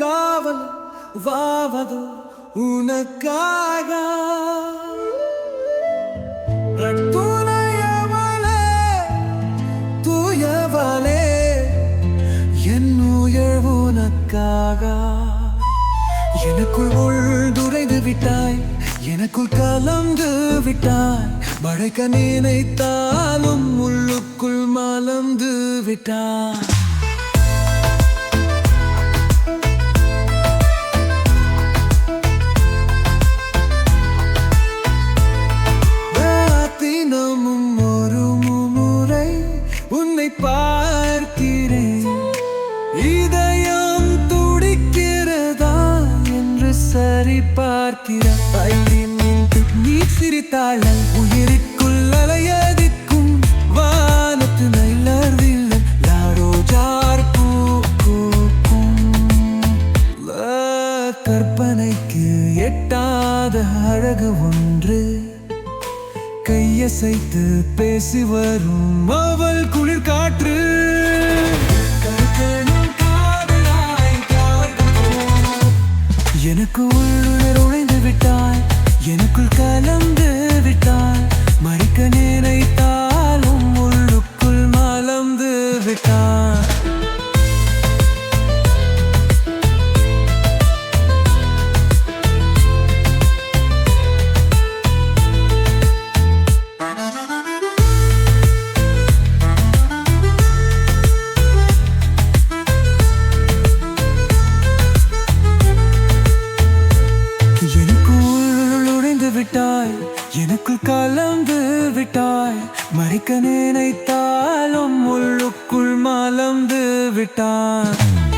காவல் வாவது உனக்காக. துணையவளே தூயவளே என் உயர் உனக்காக. எனக்குள் உள்துரைந்து விட்டாய் எனக்குள் கலந்து விட்டாய் மழைக்க நினைத்தாலும் உள்ளுக்குள் மலர்ந்து விட்டாய். என்று சரி பார்க்கிறாய் நீ சிரித்தாள் உயிருக்குள் அலையதிக்கும் வானத்து நைலர்வில் யாரோ ஜார் பூக்கும். கற்பனைக்கு எட்டாத அழகு ஒன்று. கையசைத்து பேசி வரும் அவள் குளிர் காற்று cool விட்டாய். எனக்குள் கலந்து விட்டாய். மறிக்க நினைத்தாலும் உள்ளுக்குள் மலர்ந்து விட்டாய்.